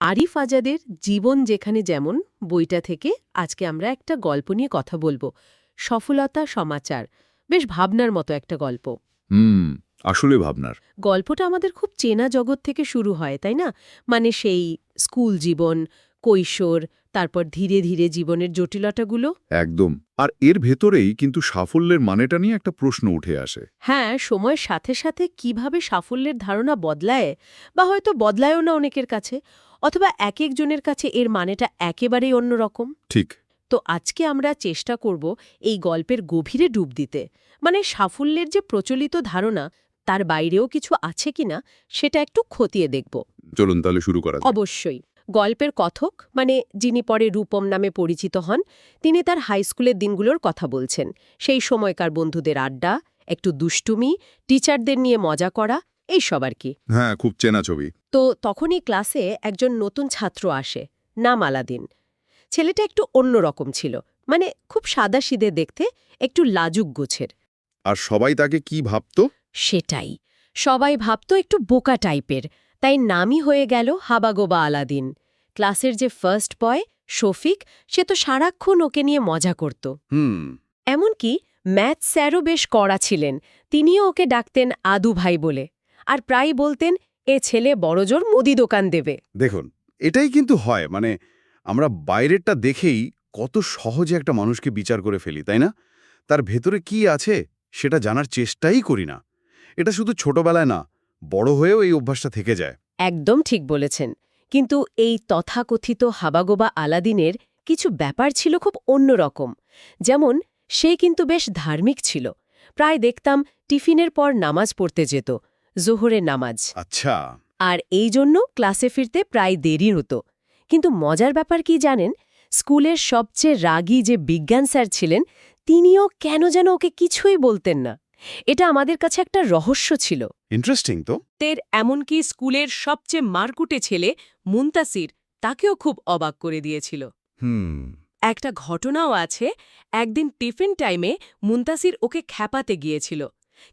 আরিফ আজাদের জীবন যেখানে যেমন বইটা থেকে আজকে আমরা একটা গল্প নিয়ে কথা বলব। সফলতা সমাচার। বেশ ভাবনার মতো একটা গল্প। হুম আসলে ভাবনার। গল্পটা আমাদের খুব চেনা জগৎ থেকে শুরু হয় তাই না? মানে সেই স্কুল জীবন কৈশোর তারপর ধীরে ধীরে জীবনের জটিলতাগুলো। একদম। আর এর ভেতরেই কিন্তু সাফল্যের মানেটা নিয়ে একটা প্রশ্ন উঠে আসে। হ্যাঁ সময়ের সাথে সাথে কীভাবে সাফল্যের ধারণা বদলায় বা হয়তো বদলায়ও না অনেকের কাছে। অথবা এক একজনের কাছে এর মানেটা একেবারেই অন্যরকম? ঠিক। তো আজকে আমরা চেষ্টা করব এই গল্পের গভীরে ডুব দিতে। মানে সাফল্যের যে প্রচলিত ধারণা তার বাইরেও কিছু আছে কিনা সেটা একটু খতিয়ে দেখব। চলুন তাহলে শুরু করা অবশ্যই। গল্পের কথক মানে যিনি পরে রূপম নামে পরিচিত হন তিনি তার হাইস্কুলের দিনগুলোর কথা বলছেন। সেই সময়কার বন্ধুদের আড্ডা একটু দুষ্টুমি টিচারদের নিয়ে মজা করা এই সব আর কি। হ্যাঁ খুব চেনা ছবি। তো তখনই ক্লাসে একজন নতুন ছাত্র আসে নাম আলাদিন। ছেলেটা একটু অন্যরকম ছিল মানে খুব সাদাসিদে দেখতে একটু লাজুক গোছের। আর সবাই তাকে কি ভাবত? সেটাই সবাই ভাবত একটু বোকা টাইপের তাই নামই হয়ে গেল হাবাগোবা আলাদিন। ক্লাসের যে ফার্স্ট বয় শফিক সে তো সারাক্ষণ ওকে নিয়ে মজা করত। হুম। এমনকি ম্যাথ স্যারও বেশ কড়া ছিলেন তিনিও ওকে ডাকতেন আদু ভাই বলে। আর প্রায় বলতেন এ ছেলে বড়জোর মুদি দোকান দেবে। দেখুন এটাই কিন্তু হয় মানে আমরা বাইরেরটা দেখেই কত সহজে একটা মানুষকে বিচার করে ফেলি তাই না? তার ভেতরে কি আছে সেটা জানার চেষ্টাই করি না। এটা শুধু ছোটবেলায় না বড় হয়েও এই অভ্যাসটা থেকে যায়। একদম ঠিক বলেছেন কিন্তু এই তথাকথিত হাবাগোবা আলাদিনের কিছু ব্যাপার ছিল খুব অন্যরকম। যেমন সে কিন্তু বেশ ধার্মিক ছিল। প্রায় দেখতাম টিফিনের পর নামাজ পড়তে যেত জোহরের নামাজ। আচ্ছা। আর এই জন্য ক্লাসে ফিরতে প্রায় দেরি হতো। কিন্তু মজার ব্যাপার কি জানেন? স্কুলের সবচেয়ে রাগী যে বিজ্ঞান স্যার ছিলেন তিনিও কেন যেন ওকে কিছুই বলতেন না। এটা আমাদের কাছে একটা রহস্য ছিল। ইন্টারেস্টিং তো। তের এমনকি স্কুলের সবচেয়ে মারকুটে ছেলে মুন্তাসির তাকেও খুব অবাক করে দিয়েছিল। হুম। একটা ঘটনাও আছে একদিন টিফিন টাইমে মুন্তাসির ওকে খ্যাপাতে গিয়েছিল।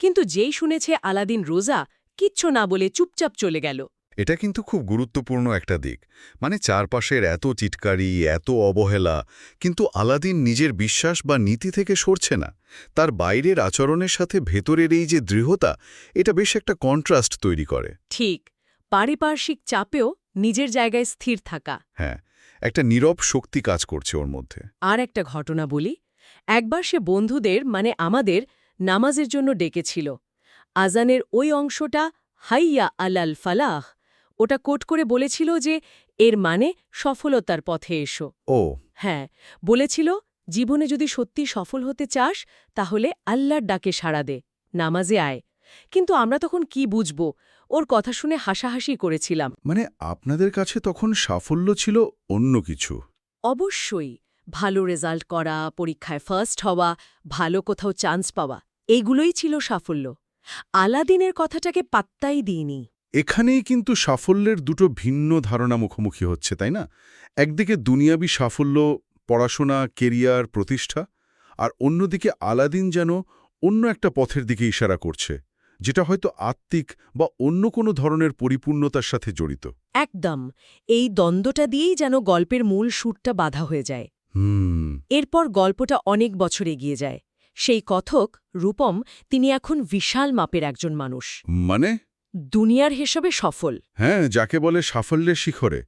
কিন্তু যেই শুনেছে আলাদিন রোজা কিচ্ছু না বলে চুপচাপ চলে গেল। এটা কিন্তু খুব গুরুত্বপূর্ণ একটা দিক। মানে চারপাশের এত চিটকারি এত অবহেলা কিন্তু আলাদিন নিজের বিশ্বাস বা নীতি থেকে সরছে না। তার বাইরের আচরণের সাথে ভেতরের এই যে দৃঢ়তা এটা বেশ একটা কন্ট্রাস্ট তৈরি করে। ঠিক পারিপার্শ্বিক চাপেও নিজের জায়গায় স্থির থাকা। হ্যাঁ একটা নীরব শক্তি কাজ করছে ওর মধ্যে। আর একটা ঘটনা বলি একবার সে বন্ধুদের মানে আমাদের নামাজের জন্য ডেকেছিল। আজানের ওই অংশটা হাইয়া আলাল ফালাহ ওটা কোট করে বলেছিল যে এর মানে সফলতার পথে এসো। ও। হ্যাঁ বলেছিল জীবনে যদি সত্যি সফল হতে চাস তাহলে আল্লাহর ডাকে সাড়া দে নামাজে আয়। কিন্তু আমরা তখন কি বুঝব? ওর কথা শুনে হাসাহাসি করেছিলাম। মানে আপনাদের কাছে তখন সাফল্য ছিল অন্য কিছু? অবশ্যই। ভালো রেজাল্ট করা পরীক্ষায় ফার্স্ট হওয়া ভালো কোথাও চান্স পাওয়া এগুলোই ছিল সাফল্য। আলাদিনের কথাটাকে পাত্তাই দিইনি। এখানেই কিন্তু সাফল্যের দুটো ভিন্ন ধারণা মুখোমুখি হচ্ছে তাই না? একদিকে দুনিয়াবি সাফল্য পড়াশোনা কেরিয়ার প্রতিষ্ঠা আর অন্যদিকে আলাদিন যেন অন্য একটা পথের দিকে ইশারা করছে যেটা হয়তো আত্মিক বা অন্য কোনো ধরনের পরিপূর্ণতার সাথে জড়িত। একদম এই দ্বন্দ্বটা দিয়েই যেন গল্পের মূল সুরটা বাধা হয়ে যায়। এরপর গল্পটা অনেক বছর এগিয়ে যায়। সেই কথক রূপম তিনি এখন বিশাল মাপের একজন মানুষ। মানে? দুনিয়ার হিসাবে সফল। হ্যাঁ যাকে বলে সাফল্যের শিখরে।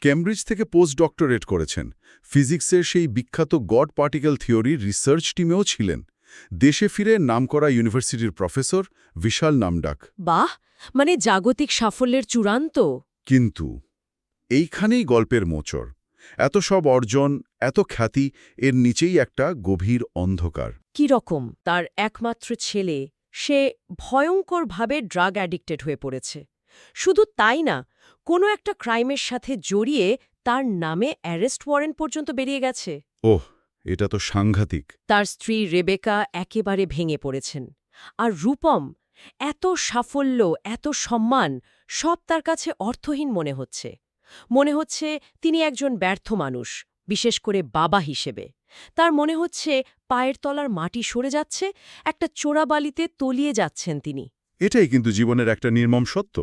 কেমব্রিজ থেকে পোস্ট ডক্টরেট করেছেন। ফিজিক্সের সেই বিখ্যাত গড পার্টিকেল থিওরির রিসার্চ টিমেও ছিলেন। দেশে ফিরে নামকরা ইউনিভার্সিটির প্রফেসর বিশাল নামডাক। বাহ! মানে জাগতিক সাফল্যের চূড়ান্ত। কিন্তু এইখানেই গল্পের মোচর এত সব অর্জন এত খ্যাতি এর নিচেই একটা গভীর অন্ধকার। কি রকম? তার একমাত্র ছেলে সে ভয়ঙ্করভাবে ড্রাগ অ্যাডিক্টেড হয়ে পড়েছে। শুধু তাই না কোনো একটা ক্রাইমের সাথে জড়িয়ে তার নামে অ্যারেস্ট ওয়ারেন্ট পর্যন্ত বেরিয়ে গেছে। ওহ এটা তো সাংঘাতিক। তার স্ত্রী রেবেকা একেবারে ভেঙে পড়েছেন। আর রূপম এত সাফল্য এত সম্মান সব তার কাছে অর্থহীন মনে হচ্ছে। মনে হচ্ছে তিনি একজন ব্যর্থ মানুষ, বিশেষ করে বাবা হিসেবে। তার মনে হচ্ছে পায়ের তলার মাটি সরে যাচ্ছে, একটা চোরাবালিতে তলিয়ে যাচ্ছেন তিনি। এটাই কিন্তু জীবনের একটা নির্মম সত্য।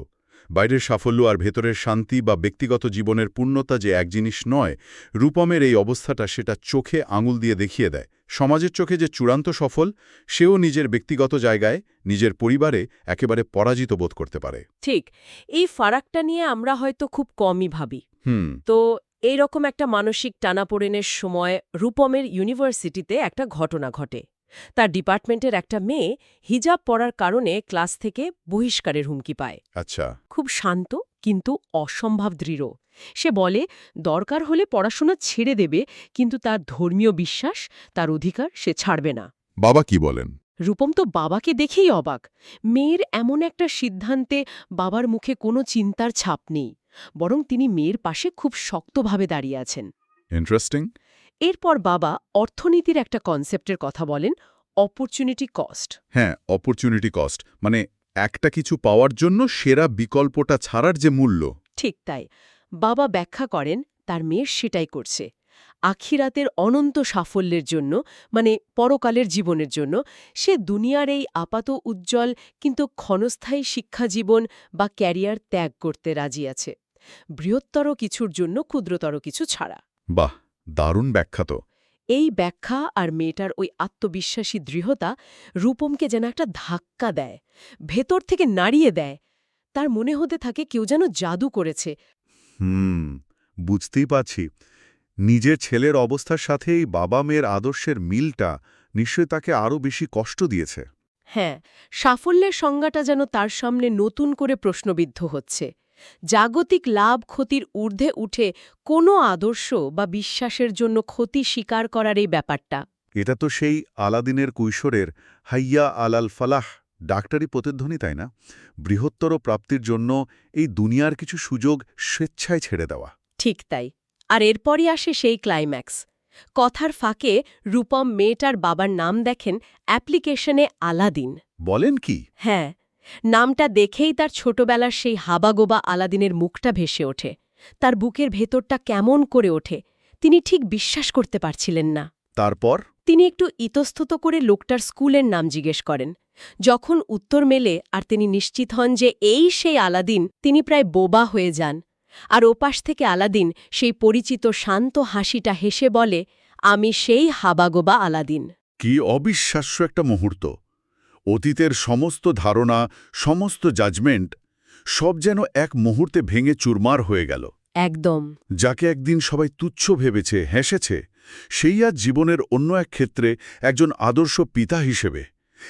বাইরের সাফল্য আর ভেতরের শান্তি বা ব্যক্তিগত জীবনের পূর্ণতা যে এক জিনিস নয় রূপমের এই অবস্থাটা সেটা চোখে আঙুল দিয়ে দেখিয়ে দেয়। সমাজের চোখে যে চূড়ান্ত সফল সেও নিজের ব্যক্তিগত জায়গায় নিজের পরিবারে একেবারে পরাজিত বোধ করতে পারে। ঠিক এই ফারাকটা নিয়ে আমরা হয়তো খুব কমই ভাবি। হুম। তো এইরকম একটা মানসিক টানাপোড়েনের সময় রূপমের ইউনিভার্সিটিতে একটা ঘটনা ঘটে। তার ডিপার্টমেন্টের একটা মেয়ে হিজাব পড়ার কারণে ক্লাস থেকে বহিষ্কারের হুমকি পায়। আচ্ছা। খুব শান্ত কিন্তু অসম্ভব দৃঢ়। সে বলে দরকার হলে পড়াশোনা ছেড়ে দেবে কিন্তু তার ধর্মীয় বিশ্বাস তার অধিকার সে ছাড়বে না। বাবা কি বলেন? রূপম তো বাবাকে দেখেই অবাক। মেয়ের এমন একটা সিদ্ধান্তে বাবার মুখে কোনো চিন্তার ছাপ নেই। বরং তিনি মেয়ের পাশে খুব শক্তভাবে দাঁড়িয়ে আছেন। ইন্টারেস্টিং এরপর বাবা অর্থনীতির একটা কনসেপ্টের কথা বলেন অপরচুনিটি কস্ট হ্যাঁ অপরচুনিটি কস্ট মানে একটা কিছু পাওয়ার জন্য সেরা বিকল্পটা ছাড়ার যে মূল্য। ঠিক তাই। বাবা ব্যাখ্যা করেন তার মেয়ের সেটাই করছে। আখিরাতের অনন্ত সাফল্যের জন্য মানে পরকালের জীবনের জন্য সে দুনিয়ার এই আপাত উজ্জ্বল কিন্তু ক্ষণস্থায়ী শিক্ষা জীবন বা ক্যারিয়ার ত্যাগ করতে রাজি আছে। বৃহত্তর কিছুর জন্য ক্ষুদ্রতর কিছু ছাড়া। বাহ! দারুণ ব্যাখ্যা তো এই ব্যাখ্যা আর মেয়েটার ওই আত্মবিশ্বাসী দৃঢ়তা রূপমকে যেন একটা ধাক্কা দেয় ভেতর থেকে নাড়িয়ে দেয়। তার মনে হতে থাকে কেউ যেন জাদু করেছে। হুম বুঝতেই পারছি। নিজের ছেলের অবস্থার সাথে এই বাবা মেয়ের আদর্শের মিলটা নিশ্চয় তাকে আরও বেশি কষ্ট দিয়েছে। হ্যাঁ সাফল্যের সংজ্ঞাটা যেন তার সামনে নতুন করে প্রশ্নবিদ্ধ হচ্ছে। জাগতিক লাভ ক্ষতির ঊর্ধ্বে উঠে কোনো আদর্শ বা বিশ্বাসের জন্য ক্ষতি স্বীকার করার এই ব্যাপারটা। এটা তো সেই আলাদিনের কৈশোরের হাইয়া আলাল ফালাহ ডাক্তারি প্রতিধ্বনি তাই না? বৃহত্তর প্রাপ্তির জন্য এই দুনিয়ার কিছু সুযোগ স্বেচ্ছায় ছেড়ে দেওয়া। ঠিক তাই। আর এরপরই আসে সেই ক্লাইম্যাক্স। কথার ফাঁকে রূপম মেয়েটার বাবার নাম দেখেন অ্যাপ্লিকেশনে আলাদিন। বলেন কি? হ্যাঁ নামটা দেখেই তার ছোটবেলার সেই হাবাগোবা আলাদিনের মুখটা ভেসে ওঠে। তার বুকের ভেতরটা কেমন করে ওঠে তিনি ঠিক বিশ্বাস করতে পারছিলেন না। তারপর? তিনি একটু ইতস্তত করে লোকটার স্কুলের নাম জিজ্ঞেস করেন। যখন উত্তর মেলে আর তিনি নিশ্চিত হন যে এই সেই আলাদিন তিনি প্রায় বোবা হয়ে যান। আর ওপাশ থেকে আলাদিন সেই পরিচিত শান্ত হাসিটা হেসে বলে আমি সেই হাবাগোবা আলাদিন। কি অবিশ্বাস্য একটা মুহূর্ত। অতীতের সমস্ত ধারণা সমস্ত জাজমেন্ট সব যেন এক মুহূর্তে ভেঙে চুরমার হয়ে গেল। একদম। যাকে একদিন সবাই তুচ্ছ ভেবেছে হেসেছে সেই আজ জীবনের অন্য এক ক্ষেত্রে একজন আদর্শ পিতা হিসেবে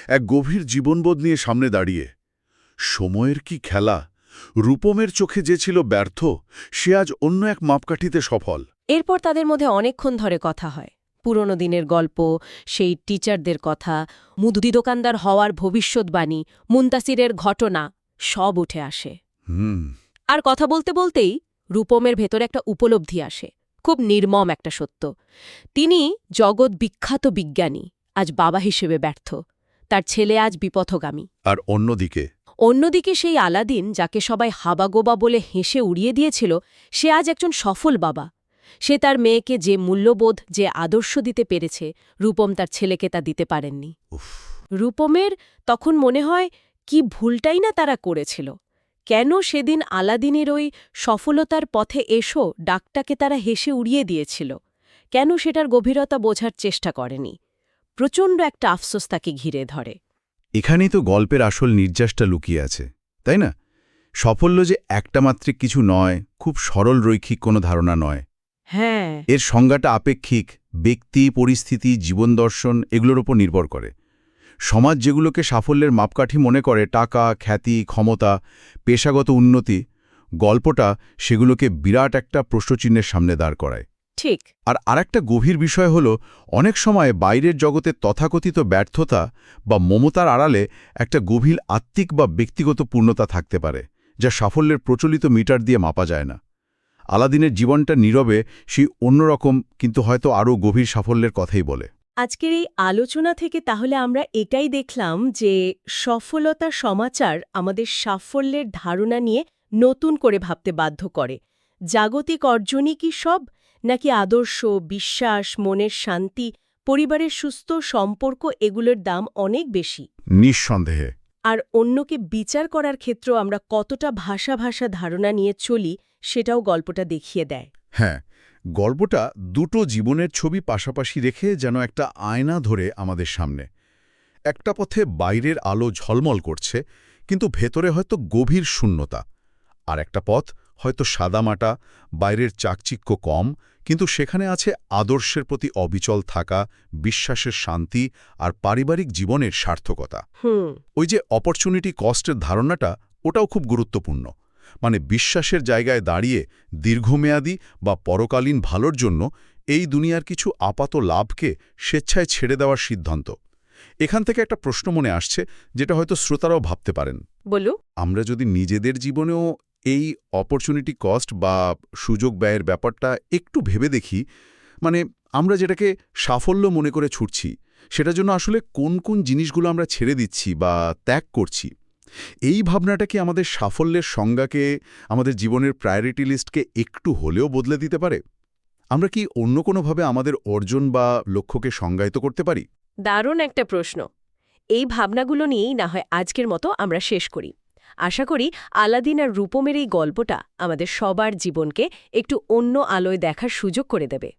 এক গভীর জীবনবোধ নিয়ে সামনে দাঁড়িয়ে। সময়ের কি খেলা? রূপমের চোখে যে ছিল ব্যর্থ সে আজ অন্য এক মাপকাঠিতে সফল। এরপর তাদের মধ্যে অনেকক্ষণ ধরে কথা হয়। পুরনো দিনের গল্প সেই টিচারদের কথা মুদি দোকানদার হওয়ার ভবিষ্যৎবাণী মুন্তাসিরের ঘটনা সব উঠে আসে। আর কথা বলতে বলতেই রূপমের ভেতর একটা উপলব্ধি আসে খুব নির্মম একটা সত্য। তিনি জগৎ বিখ্যাত বিজ্ঞানী আজ বাবা হিসেবে ব্যর্থ তার ছেলে আজ বিপথগামী। আর অন্যদিকে? অন্যদিকে সেই আলাদিন যাকে সবাই হাবাগোবা বলে হেসে উড়িয়ে দিয়েছিল সে আজ একজন সফল বাবা। সে তার মেয়েকে যে মূল্যবোধ যে আদর্শ দিতে পেরেছে রূপম তার ছেলেকে তা দিতে পারেননি। রূপমের তখন মনে হয় কি ভুলটাই না তারা করেছিল। কেন সেদিন আলাদিনের ওই সফলতার পথে এসো ডাকটাকে তারা হেসে উড়িয়ে দিয়েছিল। কেন সেটার গভীরতা বোঝার চেষ্টা করেনি। প্রচণ্ড একটা আফসোস তাকে ঘিরে ধরে। এখানেই তো গল্পের আসল নির্যাসটা লুকিয়ে আছে তাই না? সাফল্য যে একটা মাত্রিক কিছু নয় খুব সরল রৈখিক কোনো ধারণা নয়। হ্যাঁ। এর সংজ্ঞাটা আপেক্ষিক ব্যক্তি পরিস্থিতি জীবন দর্শন এগুলোর ওপর নির্ভর করে। সমাজ যেগুলোকে সাফল্যের মাপকাঠি মনে করে টাকা খ্যাতি ক্ষমতা পেশাগত উন্নতি গল্পটা সেগুলোকে বিরাট একটা প্রশ্নচিহ্নের সামনে দাঁড় করায়। ঠিক। আর আরেকটা গভীর বিষয় হল অনেক সময় বাইরের জগতে তথাকথিত ব্যর্থতা বা মমতার আড়ালে একটা গভীর আত্মিক বা ব্যক্তিগত পূর্ণতা থাকতে পারে যা সাফল্যের প্রচলিত মিটার দিয়ে মাপা যায় না। আলাদিনের জীবনটা নীরবে সেই অন্যরকম কিন্তু হয়তো আরও গভীর সাফল্যের কথাই বলে। আজকের এই আলোচনা থেকে তাহলে আমরা এটাই দেখলাম যে সফলতা সমাচার আমাদের সাফল্যের ধারণা নিয়ে নতুন করে ভাবতে বাধ্য করে। জাগতিক অর্জনই কি সব নাকি আদর্শ বিশ্বাস মনের শান্তি পরিবারের সুস্থ সম্পর্ক এগুলোর দাম অনেক বেশি? নিঃসন্দেহে। আর অন্যকে বিচার করার ক্ষেত্রেও আমরা কতটা ভাষা ভাষা ধারণা নিয়ে চলি সেটাও গল্পটা দেখিয়ে দেয়। হ্যাঁ গল্পটা দুটো জীবনের ছবি পাশাপাশি রেখে যেন একটা আয়না ধরে আমাদের সামনে। একটা পথে বাইরের আলো ঝলমল করছে, কিন্তু ভেতরে হয়তো গভীর শূন্যতা। আর একটা পথ হয়তো সাদামাটা বাইরের চাকচিক্য কম কিন্তু সেখানে আছে আদর্শের প্রতি অবিচল থাকা বিশ্বাসের শান্তি আর পারিবারিক জীবনের সার্থকতা। ওই যে অপরচুনিটি কস্টের ধারণাটা ওটাও খুব গুরুত্বপূর্ণ। মানে বিশ্বাসের জায়গায় দাঁড়িয়ে দীর্ঘমেয়াদী বা পরকালীন ভালোর জন্য এই দুনিয়ার কিছু আপাত লাভকে স্বেচ্ছায় ছেড়ে দেওয়ার সিদ্ধান্ত। এখান থেকে একটা প্রশ্ন মনে আসছে যেটা হয়তো শ্রোতারাও ভাবতে পারেন। বলু আমরা যদি নিজেদের জীবনেও এই অপরচুনিটি কস্ট বা সুযোগ ব্যয়ের ব্যাপারটা একটু ভেবে দেখি। মানে আমরা যেটাকে সাফল্য মনে করে ছুটছি, সেটার জন্য আসলে কোন কোন জিনিসগুলো আমরা ছেড়ে দিচ্ছি বা ত্যাগ করছি, এই ভাবনাটা কি আমাদের সাফল্যের সংজ্ঞাকে, আমাদের জীবনের প্রায়োরিটি লিস্টকে একটু হলেও বদলে দিতে পারে? আমরা কি অন্য কোনোভাবে আমাদের অর্জন বা লক্ষ্যকে সংজ্ঞায়িত করতে পারি? দারুণ একটা প্রশ্ন। এই ভাবনাগুলো নিয়েই না হয় আজকের মতো আমরা শেষ করি। আশা করি আলাদিন আর রূপমের এই গল্পটা আমাদের সবার জীবনকে একটু অন্য আলোয় দেখার সুযোগ করে দেবে।